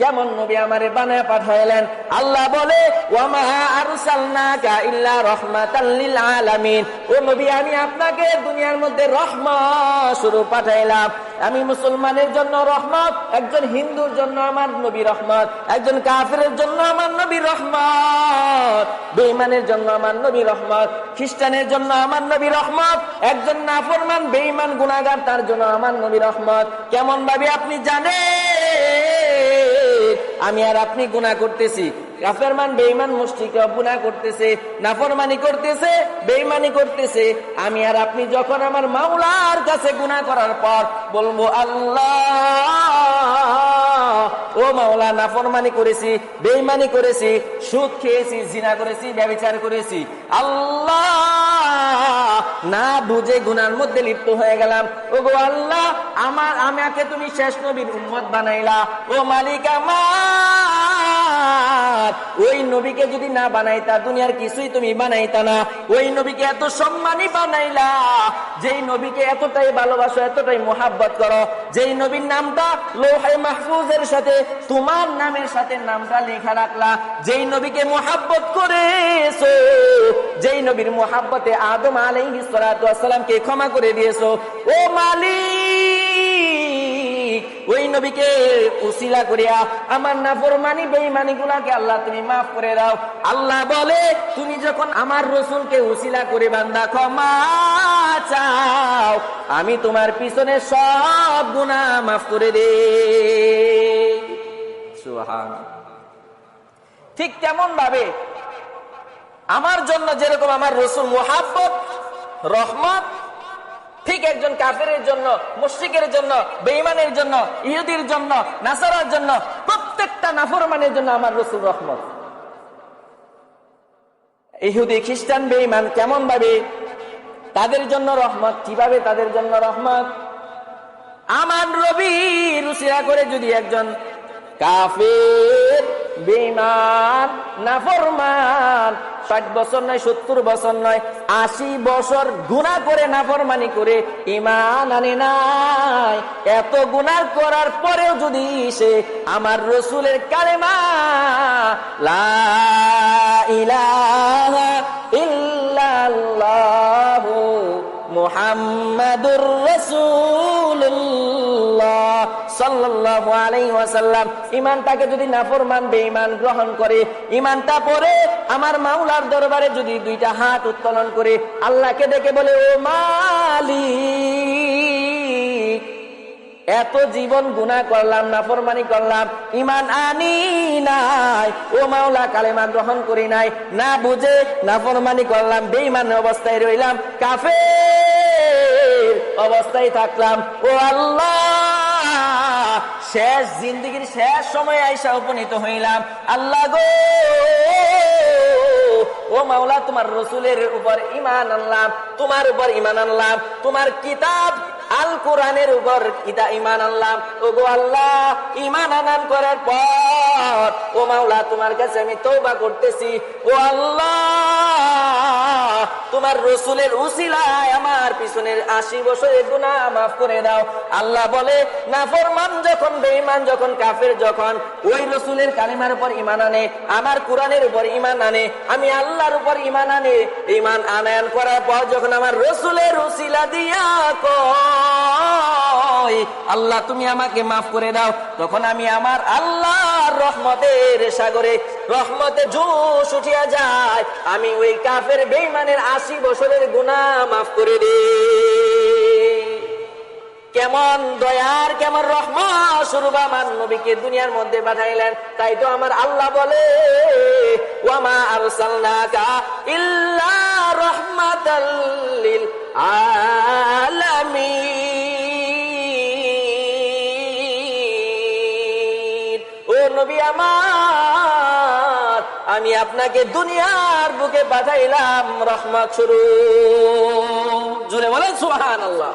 কেমন নবী আমারে বানায় পাঠাইলেন? আল্লাহ বলে আপনাকে দুনিয়ার মধ্যে রহমত স্বরূপ পাঠাইলাম। আমি মুসলমানের জন্য রহমত, একজন হিন্দুর জন্য আমার নবী রহমত, একজন কাফিরের জন্য আমার নবী রহমত, বেঈমানের জন্য আমার নবী রহমত, খ্রিস্টানের জন্য আমার নবী রহমত, একজন নাফরমান, বেঈমান, গুনাহগার, তার জন্য আমার নবী রহমত। কেমন ভাবে আপনি জানেন? আমি আর আপনি গুণা করতেছি। করতেছে, নাফরমানি করতেছে করতেছে। আমি আর আপনি যখন আমার কাছে করার পর বলব, আল্লাহ, ও নাফরমানি করেছি বেইমানি করেছি, সুদ খেয়েছি, জিনা করেছি, ব্যবচার করেছি। আল্লাহ না বুঝে গুনার মধ্যে লিপ্ত হয়ে গেলাম। ও গো আল্লাহ, আমার, আমাকে তুমি শেষ নবীর উম্মত বানাইলা। ও মালিক আমার, ওই নবীকে যদি না বানাইতা, দুনিয়ার কিছুই তুমি বানাইতা না। ওই নবীকে এত সম্মানই বানাইলা, যেই নবীকে এতটাই ভালোবাসো, এতটাই মোহাব্বত করো। যেই নবীর নামটা লোহাই মাহফুজের সাথে, তোমার নামের সাথে নামটা লেখা রাখলা। যেই নবীকে মোহাব্বত করেছ যেই নবীর মোহাব্বতে আদম আলাইহি সালামকে ক্ষমা করে দিয়েছ, ও মালিক, ওই নবীকে উসিলা করিয়া আমার নাফরমানি, বেঈমানি গুলাকে আল্লাহ তুমি মাফ করে দাও। আল্লাহ বলে, তুমি যখন আমার রসুলকে উসিলা করে বান্দা ক্ষমা চাও, আমি তোমার পিছনে সব গুনাহ মাফ করে দে। ঠিক তেমন ভাবে আমার জন্য যেরকম আমার রসুল মোহাব্বত রহমত, ঠিক একজন কাফের জন্য, মুশ্রিকের জন্য বেইমানের জন্য, ইহুদির জন্য, নাসারার জন্য, প্রত্যেকটা নাফরমানের জন্য আমার রসুল রহমত। ইহুদি, খ্রিস্টান বেইমান কেমন ভাবে তাদের জন্য রহমত, কীভাবে তাদের জন্য রহমত? আমার রবি রুসিয়া করে যদি একজন কাফের বেমান নাফরমান ষাট বছর নয়, সত্তর বছর নয়, আশি বছর গুণা করে, নাফরমানি করে ইমান আনে নাই। এত গুণা করার পরেও যদি সে আমার রসুলের কালেমা, লা ইলাহা ইল্লাল্লাহু মুহাম্মাদুর সাল্লাল্লাহু আলাইহি ওয়াসাল্লাম ইমানটাকে যদি নাফরমান, বেঈমান গ্রহণ করে ইমানটা পরে আমার মাওলার দরবারে যদি দুইটা হাত উত্তোলন করে, আল্লাহকে ডেকে বলে, ও মালিক, এত জীবন গুণা করলাম, নাফরমানি করলাম ইমান আনি নাই, ও মাওলা, কালেমা গ্রহণ করি নাই, না বুঝে নাফরমানি করলাম বেইমান অবস্থায় রইলাম, কাফের অবস্থায় থাকলাম, ও আল্লাহ শেষ, জিন্দগির শেষ সময় আইসা উপনীত হইলাম। আল্লাহ গো! ও মাওলা, তোমার রসুলের উপর ইমান আনলাম, তোমার উপর ইমান আনলাম, তোমার কিতাব আল কোরআনের উপর ইমান আনলাম। ও গো আল্লাহ ইমান আনান করার পর ও মাওলা, তোমার কাছে আমি তৌবা করতেছি। ও আল্লাহ, তোমার রসুলের উসিলায় আমার পিছনের আশি বছরের গুণা মাফ করে দাও। আল্লাহ বলে না ফরমান যখন, বেঈমান যখন, কাফের যখন, ওই রসুলের কালিমার উপর ইমান আনে, আমার কোরআনের উপর ইমান আনে, আমি আল্লাহর উপর ইমান আনে। ইমান আনায়ন করার পর যখন আমার রসুলের উসিলা দিয়া কয় আল্লাহ তুমি আমাকে মাফ করে দাও। তখন আমি আমার আল্লাহর রহমতের সাগরে, রহমতে জোশ উঠিয়া যায় আমি ওই কাফের বেইমানের আশি বছরের গুণা মাফ করে দিই। কেমন দয়ার, কেমন রহমত স্বরূপ আমার নবীকে দুনিয়ার মধ্যে পাঠাইলেন। তাই তো আমার আল্লাহ বলে ওয়ামা আরসালনাকা ইল্লা রাহমাতাল লিল নবী আমার আমি আপনাকে দুনিয়ার বুকে পাঠাইলাম রহমত শুরু জুড়ে বলেন সুবহানাল্লাহ।